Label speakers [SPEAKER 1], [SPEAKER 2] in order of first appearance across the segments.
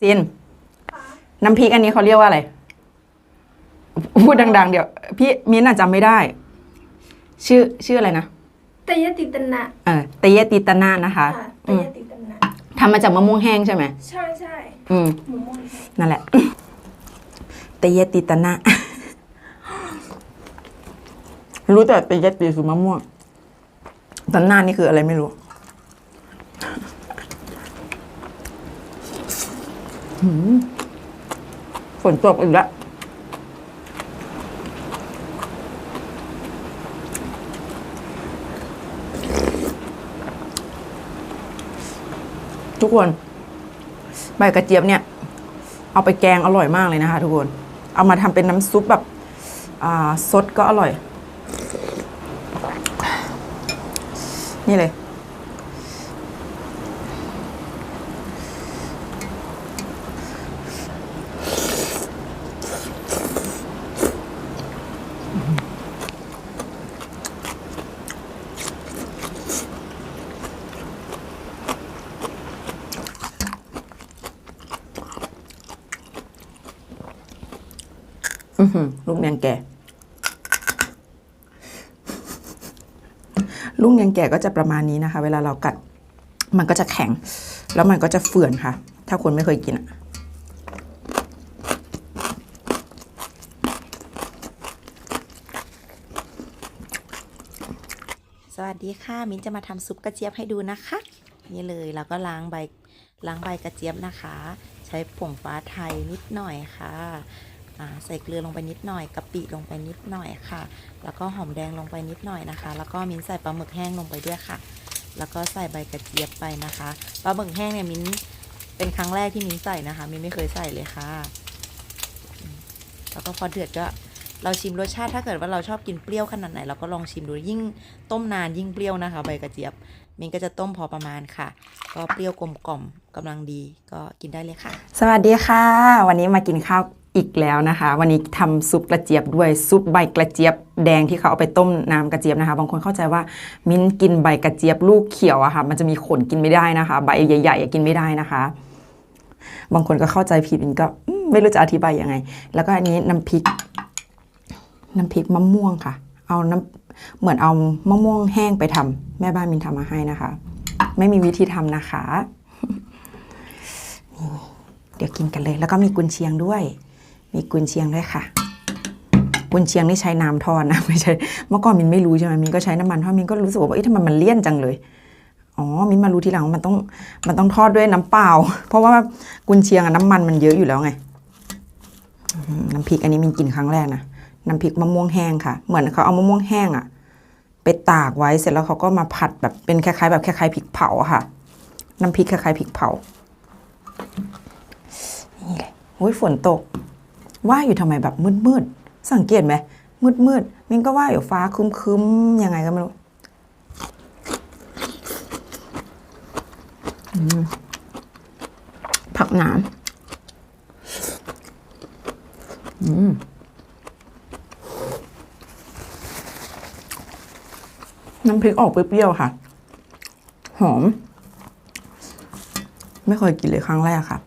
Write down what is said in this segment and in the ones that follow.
[SPEAKER 1] ซินน้ำพริกอันนี้เขาเรียกว่าอะไร พูดดัง ๆ เดี๋ยว พี่มิ้นท์อาจจำไม่ได้ ชื่อชื่ออะไรนะ
[SPEAKER 2] เตยติตนะ
[SPEAKER 1] เออเตเยติตานานะคะ
[SPEAKER 2] ค่ะเต
[SPEAKER 1] อืม
[SPEAKER 2] ยติตนะ
[SPEAKER 1] ทำมาจากมะม่วงแห้งใช่ไหม
[SPEAKER 2] ใช่ใช่
[SPEAKER 1] อืม
[SPEAKER 2] หมูม่วง
[SPEAKER 1] นั่นแหละเตเยติตานารู้แต่เตเยติคือมะม่วงตานานี่คืออะไรไม่รู้ หืม ฝนตกอีกแล้วทุกคน ใบกระเจี๊ยบเนี่ย เอาไปแกงอร่อยมากเลยนะคะ ทุกคน เอามาทำเป็นน้ำซุปแบบซดก็อร่อย นี่เลย ลูกเนียงแก่ลูกเนียงแก่ก็จะประมาณนี้นะคะ เวลาเรากัด มันก็จะแข็ง แล้วมันก็จะเฟื่อนค่ะ ถ้าคนไม่เคยกินอะ
[SPEAKER 3] สวัสดีค่ะ มิ้นจะมาทำซุปกระเจี๊ยบให้ดูนะคะ นี่เลยแล้วก็ล้างใบล้างใบกระเจี๊ยบนะคะ ใช้ผงฟ้าไทยนิดหน่อยค่ะ ใส่เกลือลงไปนิดหน่อยกะปิลงไปนิดหน่อยค่ะ แล้วก็หอมแดงลงไปนิดหน่อยนะคะ แล้วก็มิ้นใส่ปลาหมึกแห้งลงไปด้วยค่ะ แล้วก็ใส่ใบกระเจี๊ยบไปนะคะปลาหมึกแห้งเนี่ยมิ้นเป็นครั้งแรกที่มิ้นใส่นะคะมิ้นไม่เคยใส่เลยค่ะ แล้วก็พอเดือดก็เราชิมรสชาติถ้าเกิดว่าเราชอบกินเปรี้ยวขนาดไหนเราก็ลองชิมดูยิ่งต้มนานยิ่งเปรี้ยวนะคะ ใบกระเจี๊ยบมินก็จะต้มพอประมาณค่ะ ก็เปรี้ยวกลมกล่อมกำลังดีก็กินได้เลยค่ะ
[SPEAKER 1] สวัสดีค่ะ วันนี้มากินข้าว อีกแล้วนะคะ วันนี้ทำซุปกระเจี๊ยบด้วยซุปใบกระเจี๊ยบแดงที่เขาเอาไปต้มน้ำกระเจี๊ยบนะคะ บางคนเข้าใจว่ามิ้นกินใบกระเจี๊ยบลูกเขียวอะค่ะ มันจะมีขนกินไม่ได้นะคะ ใบใหญ่ๆกินไม่ได้นะคะ บางคนก็เข้าใจผิดมินก็ไม่รู้จะอธิบายยังไง แล้วก็อันนี้น้ำพริก น้ำพริกมะม่วงค่ะ เอาน้ำเหมือนเอามะม่วงแห้งไปทำแม่บ้านมินทำมาให้นะคะ ไม่มีวิธีทำนะคะเดี๋ยวกินกันเลย แล้วก็มีกุนเชียงด้วย มีกุนเชียงด้วยค่ะ กุนเชียงนี่ใช้น้ำทอดนะไม่ใช่เมื่อก่อนมินไม่รู้ใช่ไหมมินก็ใช้น้ำมันทอดมินก็รู้สึกว่าเอ๊ะทำไมมันเลี่ยนจังเลยอ๋อมินมารู้ทีหลังมันต้องมันต้องทอดด้วยน้ำเปล่า เพราะว่ากุนเชียงอะน้ำมันมันเยอะอยู่แล้วไงน้ำพริกอันนี้มินกินครั้งแรกนะน้ำพริกมะม่วงแห้งค่ะ เหมือนเขาเอามะม่วงแห้งอะไปตากไว้เสร็จแล้วเขาก็มาผัดแบบเป็นคล้ายๆแบบคล้ายๆพริกเผาค่ะ น้ำพริกคล้ายๆพริกเผานี่เลยโอ้ยฝนตก ว่าอยู่ทำไมแบบมืดๆ สังเกตไหมมืดๆมินก็ว่าอยู่ฟ้าคึ้มๆยังไงก็ไม่รู้ผักหนามอืมน้ำพริกออกเปรี้ยวๆค่ะ หอม ไม่เคยกินเลยครั้งแรกค่ะ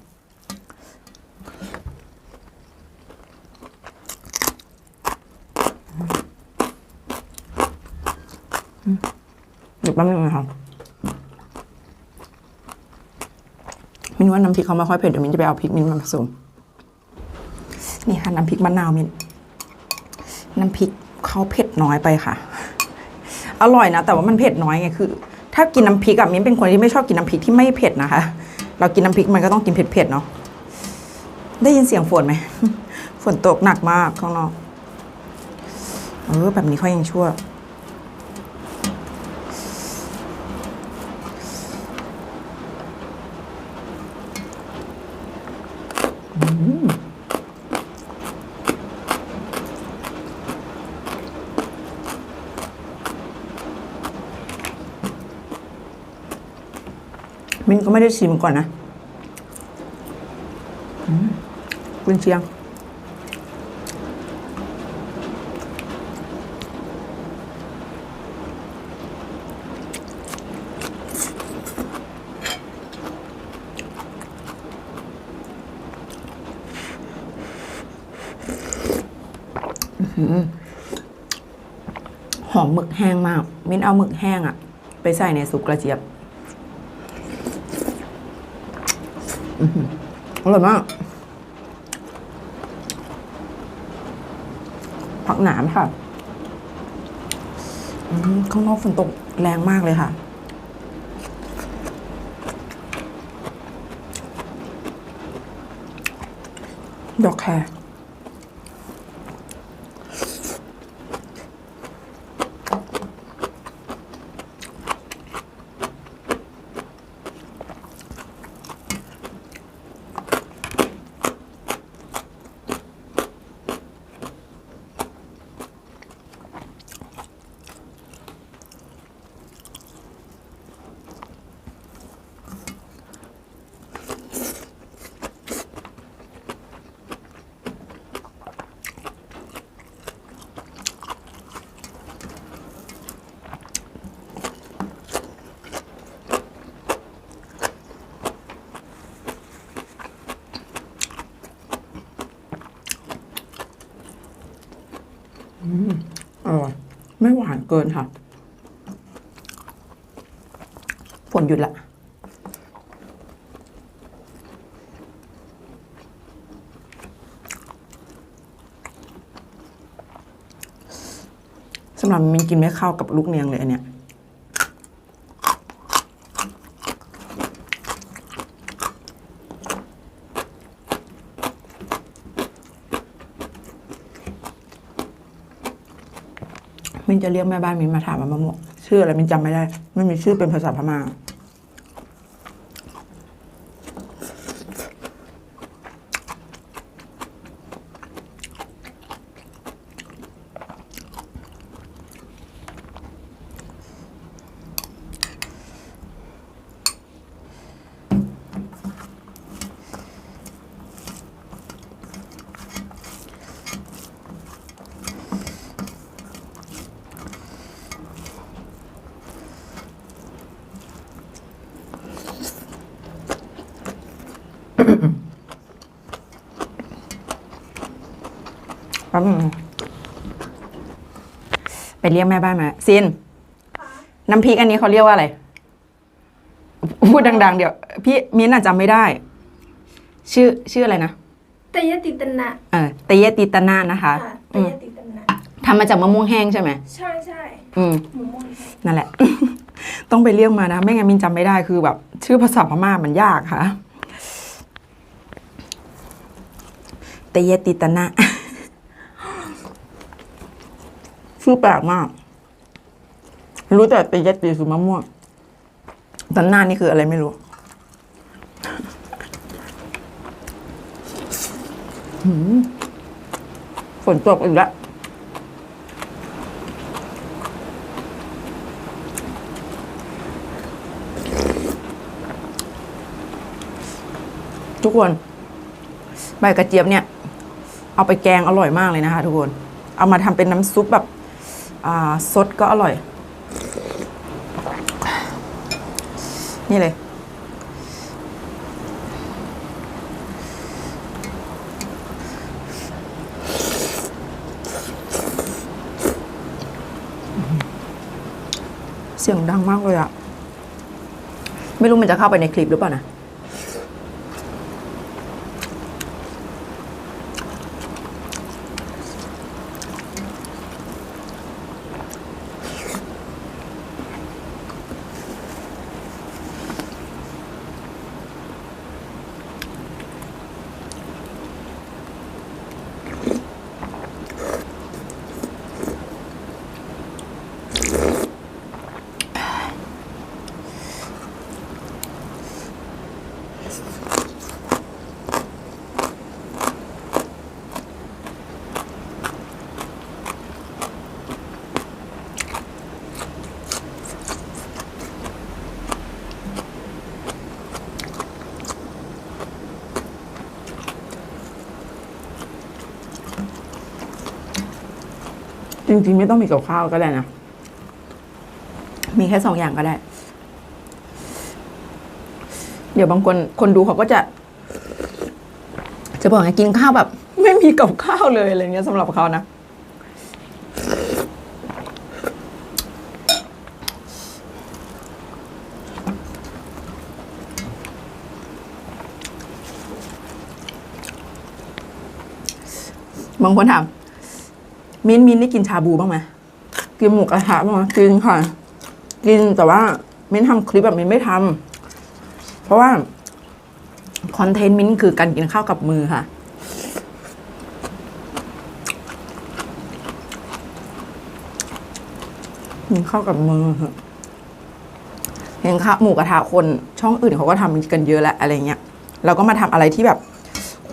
[SPEAKER 1] เดี๋ยว แป๊บนึงนะคะมินว่าน้ำพริกเขาไม่ค่อยเผ็ดเดี๋ยวมินจะไปเอาพริกมินมาผสม นี่ค่ะน้ำพริกมะนาวมินน้ำพริกเขาเผ็ดน้อยไปค่ะ อร่อยนะ แต่ว่ามันเผ็ดน้อยไงคือ ถ้ากินน้ำพริกอะมิ้นเป็นคนที่ไม่ชอบกินน้ำพริกที่ไม่เผ็ดนะคะ เรากินน้ำพริกมันก็ต้องกินเผ็ดๆเนาะได้ยินเสียงฝนไหมฝนตกหนักมากข้างนอกเออแบบนี้เขายังชั่ว ก็ไม่ได้ชิมก่อนนะกุนเชียง หอมหมึกแห้งมาก มิ้นเอาหมึกแห้งอะไปใส่ในสุกกระเจี๊ยบ อร่อยมาก ผักหนามค่ะ ข้างนอกฝนตกแรงมากเลยค่ะ ดอกแครอร่อย ไม่หวานเกินค่ะ ฝนหยุดละสำหรับมินกินไม่เข้ากับลูกเนียงเลยอันเนี้ย จะเรียกแม่บ้านมินมาถามว่ามะม่วงชื่ออะไรมินจำไม่ได้ไม่มีชื่อเป็นภาษาพม่า แป๊บนึงไปเรียกแม่บ้านมาซินน้ำพริกอันนี้เขาเรียกว่าอะไร พูดดัง ๆ เดี๋ยว พี่มิ้นท์อาจจำไม่ได้ ชื่อชื่ออะไรนะ
[SPEAKER 2] เตยติตนะ
[SPEAKER 1] เออเตเยติตานานะคะ
[SPEAKER 2] ค่ะเต
[SPEAKER 1] อืม
[SPEAKER 2] ยติตนะ
[SPEAKER 1] ทำมาจากมะม่วงแห้งใช่ไหม
[SPEAKER 2] ใช่ใช่
[SPEAKER 1] อืม
[SPEAKER 2] หมูม่วง
[SPEAKER 1] นั่นแหละ ต้องไปเรียกมานะ ไม่งั้นมินจำไม่ได้คือแบบ ชื่อภาษาพม่ามันยากค่ะ ตเยติตนะ ชื่อแปลกมาก รู้แต่เตยติคือมะม่วงตานานี่คืออะไรไม่รู้ฝนตกอีกแล้วทุกคน ใบกระเจี๊ยบเนี่ย เอาไปแกงอร่อยมากเลยนะคะทุกคน เอามาทำเป็นน้ำซุปแบบซดก็อร่อย นี่เลย เสียงดังมากเลยอะไม่รู้มันจะเข้าไปในคลิปหรือเปล่านะ จริง ๆ ไม่ต้องมีกับข้าวก็ได้นะ มีแค่สองอย่างก็ได้ เดี๋ยวบางคนคนดูเขาก็จะ จะบอกไงกินข้าวแบบ ไม่มีกับข้าวเลยอะไรเงี้ยสำหรับเขานะบางคนถาม มิ้นมิ้นได้กินชาบูบ้างไหมกินหมูกระทะบ้างไหมกินค่ะ กินแต่ว่ามิ้นท์ทำคลิปแบบมิ้นไม่ทำเพราะว่าคอนเทนต์มิ้นคือการกินข้าวกับมือค่ะ กินข้าวกับมือเห็นข้าวหมูกระทะคนช่องอื่นเขาก็ทำกันเยอะแหละอะไรเงี้ยเราก็มาทำอะไรที่แบบ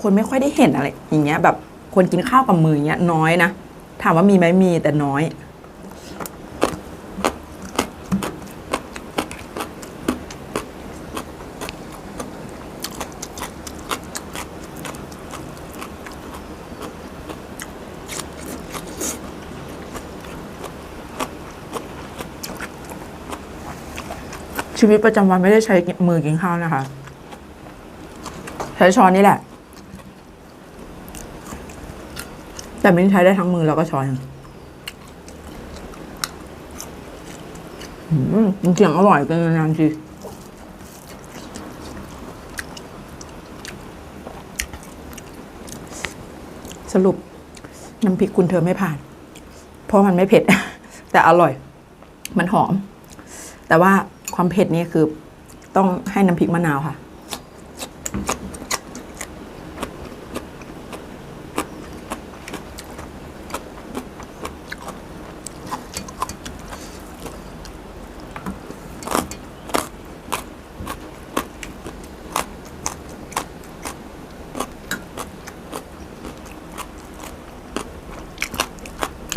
[SPEAKER 1] คนไม่ค่อยได้เห็นอะไร อย่างเงี้ย แบบคนกินข้าวกับมืออย่างเงี้ยน้อยนะ ถามว่ามีไหมมีแต่น้อย ชีวิตประจำวันไม่ได้ใช้มือกินข้าวนะคะ ใช้ช้อนนี่แหละ แต่ไม่ใช้ได้ทั้งมือแล้วก็ช้อนอืมจริงอร่อยเป็นนานๆทีสรุปน้ำพริกคุณเธอไม่ผ่าน เพราะมันไม่เผ็ด แต่อร่อย มันหอม แต่ว่าความเผ็ดนี่คือต้องให้น้ำพริกมะนาวค่ะ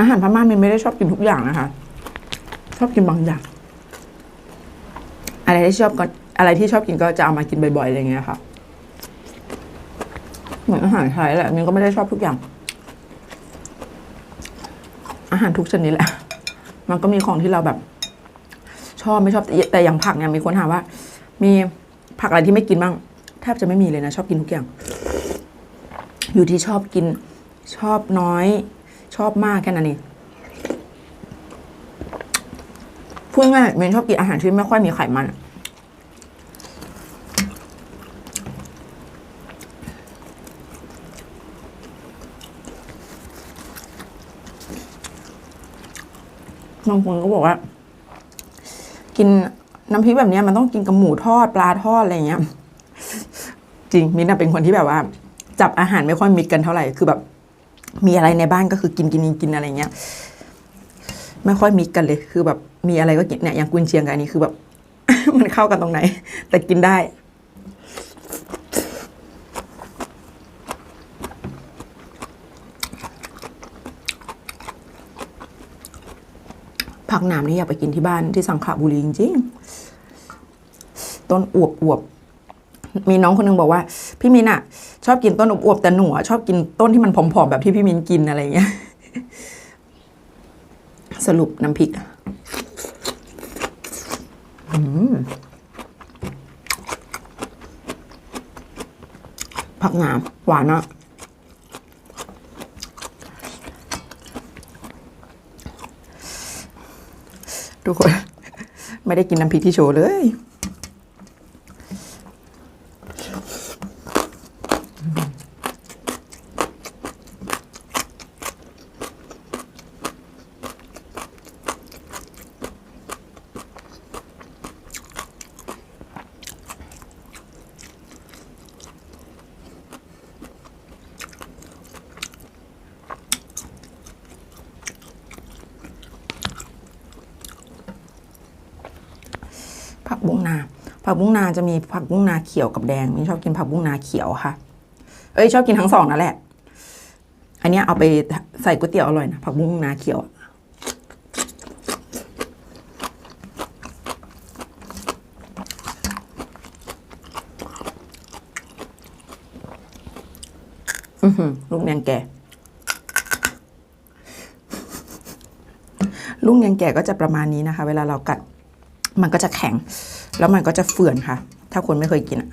[SPEAKER 1] หารพม่ามินไม่ได้ชอบกินทุกอย่างนะคะ ชอบกินบางอย่าง อะไรที่ชอบก็อะไรที่ชอบกินก็จะเอามากินบ่อยๆอะไรเงี้ยค่ะ เหมือนอาหารไทยแหละมินก็ไม่ได้ชอบทุกอย่าง อาหารทุกชนิดแหละ มันก็มีของที่เราแบบ ชอบไม่ชอบแต่อย่างผักเนี่ยมีคนถามว่า มีผักอะไรที่ไม่กินบ้างแทบจะไม่มีเลยนะ ชอบกินทุกอย่าง อยู่ที่ชอบกินชอบน้อย ชอบมากแค่นั้นเองพูดง่ายเมนชอบกินอาหารที่ไม่ค่อยมีไขมันบางคนก็บอกว่า กินน้ำพริกแบบนี้มันต้องกินกับหมูทอดปลาทอดอะไรเงี้ย จริงมินเป็นคนที่แบบว่า จับอาหารไม่ค่อยมิดกันเท่าไหร่คือแบบ มีอะไรในบ้านก็คือกินกินกินกินอะไรเงี้ย ไม่ค่อยมิกกันเลยคือแบบมีอะไรก็กินเนี่ยอย่างกุนเชียงกับอันนี้คือแบบ มันเข้ากันตรงไหน แต่กินได้ ผักหนามนี่อยากไปกินที่บ้านที่สังขละบุรีจริงๆต้นอวบอวบ มีน้องคนนึงบอกว่า พี่มินอะชอบกินต้นอวบๆแต่หนูชอบกินต้นที่มันผอมๆแบบที่พี่มินกินอะไรเงี้ยสรุปน้ำพริกอะผักหนามหวานอะทุกคน ไม่ได้กินน้ำพริกที่โชว์เลย บุ้งนาจะมีผักบุ้งนาเขียวกับแดงมินชอบกินผักบุ้งนาเขียวค่ะ เอ้ยชอบกินทั้งสองนั่นแหละ อันนี้เอาไปใส่ก๋วยเตี๋ยวอร่อยนะผักบุ้งนาเขียวลูกแนงแก่ ลูกแนงแก่ก็จะประมาณนี้นะคะ เวลาเรากัด มันก็จะแข็ง แล้วมันก็จะเฟื่อนค่ะ ถ้าคนไม่เคยกินอะ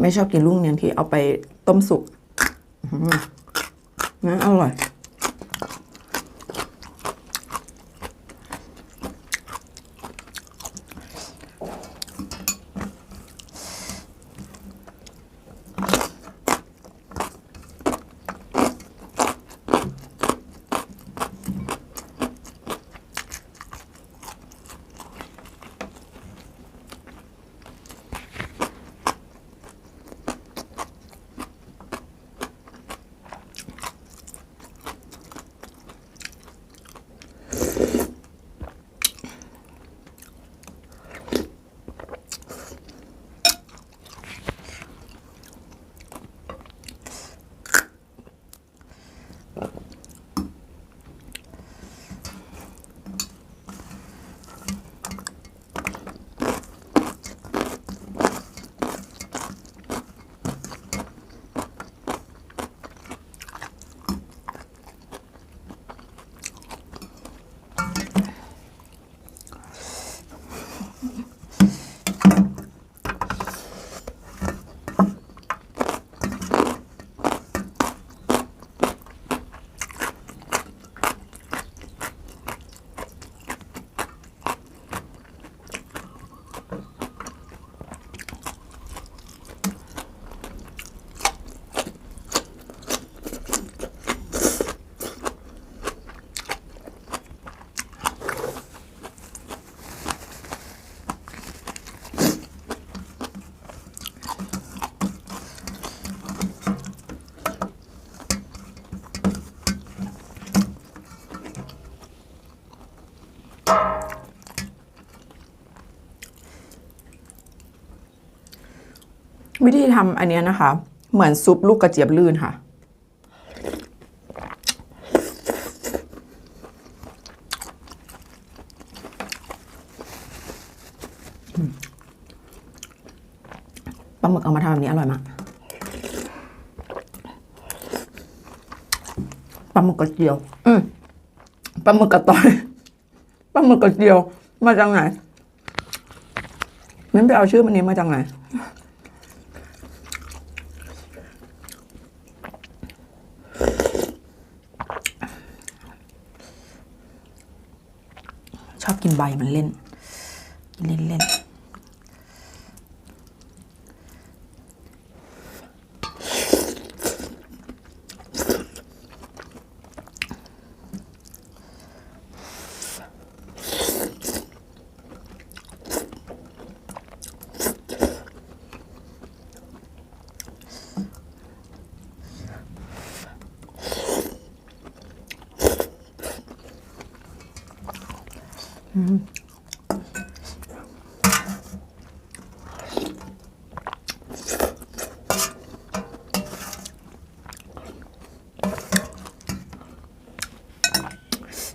[SPEAKER 1] ไม่ชอบกินลูกเนียงที่เอาไปต้มสุกอื้นะอร่อย วิธีทำอันเนี้ยนะคะ เหมือนซุปลูกกระเจี๊ยบลื่นค่ะ ปลาหมึกเอามาทำแบบนี้อร่อยมาก ปลาหมึกกระเจียว อืมปลาหมึกกระต่อย ปลาหมึกกระเจียว มาจากไหนมิ้นไปเอาชื่อมันนี้มาจากไหน ชอบกิน ใบมันเล่น เล่นเล่น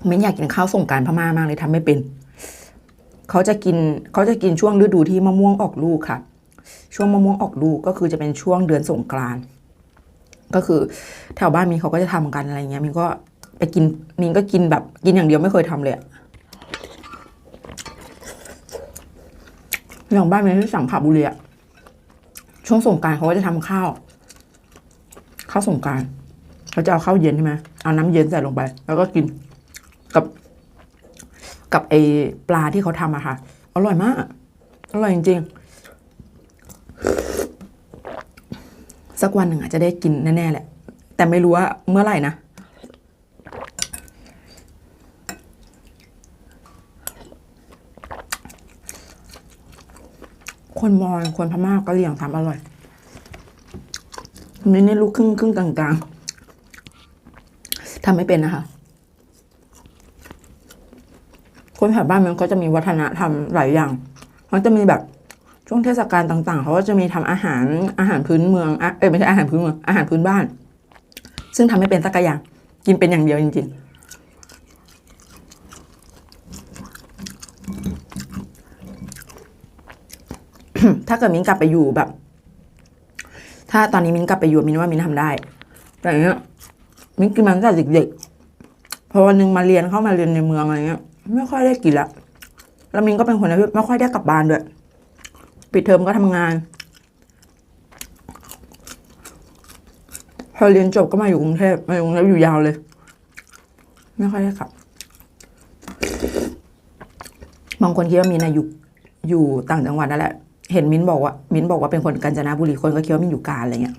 [SPEAKER 1] มิ้นอยากกินข้าวส่งการพม่ามากเลยทำไม่เป็น เขาจะกินเขาจะกินช่วงฤดูที่มะม่วงออกลูกค่ะ ช่วงมะม่วงออกลูกก็คือจะเป็นช่วงเดือนสงกรานก็คือแถวบ้านมีเขาก็จะทำกันอะไรเงี้ยมินก็ไปกินมินก็กินแบบกินอย่างเดียวไม่เคยทำเลยอย่างบ้านมินที่สังขบุรีอะช่วงสงการเขาก็จะทำข้าวข้าวสงการเขาจะเอาข้าวเย็นใช่ไหมเอาน้ำเย็นใส่ลงไป แล้วก็กิน กับไอปลาที่เขาทำอะค่ะ อร่อยมาก อร่อยจริง ๆ สักวันหนึ่งอาจจะได้กินแน่ๆแหละ แต่ไม่รู้ว่าเมื่อไหร่นะคนมอญคนพม่ากะเหรี่ยงทำอร่อยนี่นี่ลูกครึ่งครึ่งกลางๆทำไม่เป็นนะคะ คนแถวบ้านมันก็จะมีวัฒนธรรมหลายอย่างเขาจะมีแบบช่วงเทศกาลต่าง ๆ เขาก็จะมีทำอาหารอาหารพื้นเมืองอเอ้ยไม่ใช่อาหารพื้นเมืองอาหารพื้นบ้าน ซึ่งทำไม่เป็นสักอย่างกินเป็นอย่างเดียวจริง ๆถ้าเกิดมิ้นกลับไปอยู่แบบ ถ้าตอนนี้มิ้นกลับไปอยู่มิ้นว่ามิ้นทำได้ แต่อย่างเงี้ยมิ้นกินมาตั้งแต่เด็กๆพอวันหนึ่งมาเรียนเข้ามาเรียนในเมืองอะไรเงี้ย ไม่ค่อยได้กินละแล้วมินก็เป็นคนที่ไม่ค่อยได้กลับบ้านด้วย ปิดเทอมก็ทำงาน พอเรียนจบก็มาอยู่กรุงเทพมาอยู่กรุงเทพอยู่ยาวเลย ไม่ค่อยได้กลับบางคนคิดว่ามินอายุอยู่ต่างจังหวัดนั่นแหละ เห็นมิ้นบอกว่า มิ้นบอกว่าเป็นคนกาญจนบุรีคนก็คิดว่ามิ้นอยู่กาญอะไรเงี้ย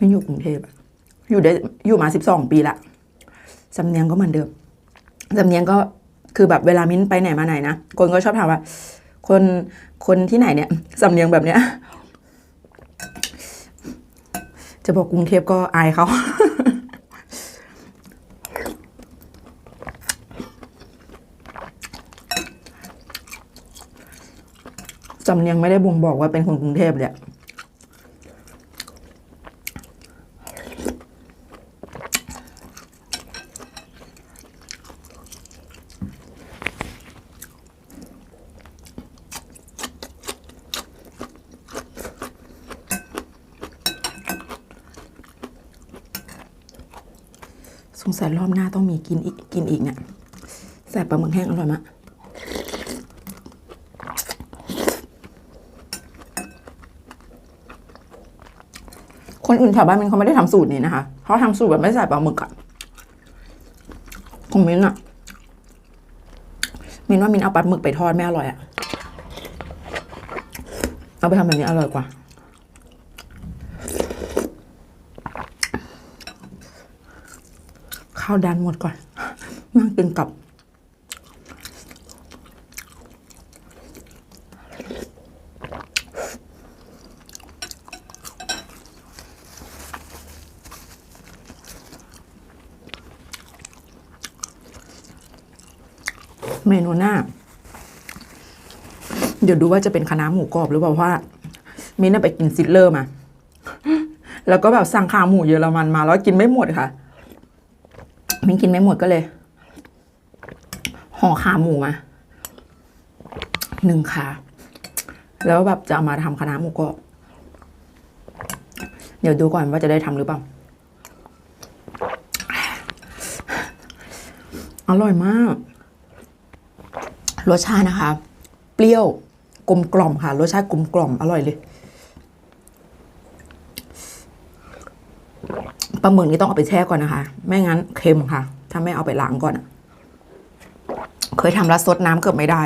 [SPEAKER 1] มินอยู่กรุงเทพอะอยู่ได้อยู่มาสิบสองปีละสำเนียงก็เหมือนเดิม สำเนียงก็คือแบบเวลามิ้นไปไหนมาไหนนะคนก็ชอบถามว่า คนคนที่ไหนเนี่ยสำเนียงแบบเนี้ย จะบอกกรุงเทพก็อายเขาสำเนียงไม่ได้บ่งบอกว่าเป็นคนกรุงเทพเลยอะสงสัยรอบหน้าต้อง มีกินอีกกินอีกเนี่ยใส่ปลาหมึกแห้งอร่อยมากคนอื่นแถวบ้านมินเขาไม่ได้ทำสูตรนี้นะคะเขาทำสูตรแบบไม่ใส่ปลาหมึกอะของมินอะมินว่ามินเอาปลาหมึกไปทอดไม่อร่อยอะเอาไปทำแบบนี้อร่อยกว่าาวดันหมดก่อน นั่งกินกับ เมนูหน้า เดี๋ยวดูว่าจะเป็นคณะน้าหมูกรอบหรือเปล่าเพราะว่ามิ้นไปกินซิดเลอร์มา แล้วก็แบบสั่งขาหมูเยอรมันมา แล้วกินไม่หมดค่ะ มิ้นกินไม่หมดก็เลย ห่อขาหมูมาหนึ่งขาแล้วแบบจะเอามาทำคณะน้าหมูกรอบเดี๋ยวดูก่อนว่าจะได้ทำหรือเปล่า อร่อยมาก รสชาตินะคะ เปรี้ยวกลมกล่อมค่ะ รสชาติกลมกล่อมอร่อยเลย ปลาหมึกนี่ต้องเอาไปแช่ก่อนนะคะ ไม่งั้นเค็มค่ะ ถ้าไม่เอาไปล้างก่อน เคยทำแล้วซดน้ำเกือบไม่ได้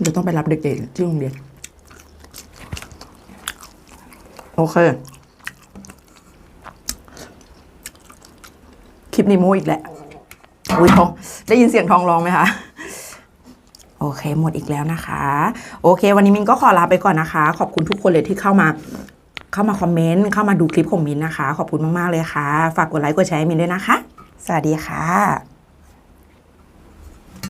[SPEAKER 1] เดี๋ยวต้องไปรับเด็กๆที่โรงเรียน โอเค คลิปนี้โมอีกแล้วอุ้ยท้องได้ยินเสียงทองร้องไหมคะ โอเค หมดอีกแล้วนะคะ โอเค วันนี้มินก็ขอลาไปก่อนนะคะ ขอบคุณทุกคนเลยที่เข้ามาเข้ามาคอมเมนต์เข้ามาดูคลิปของมินนะคะ ขอบคุณมาก ๆ เลยค่ะ ฝากกดไลค์กดแชร์ให้มินด้วยนะคะ สวัสดีค่ะ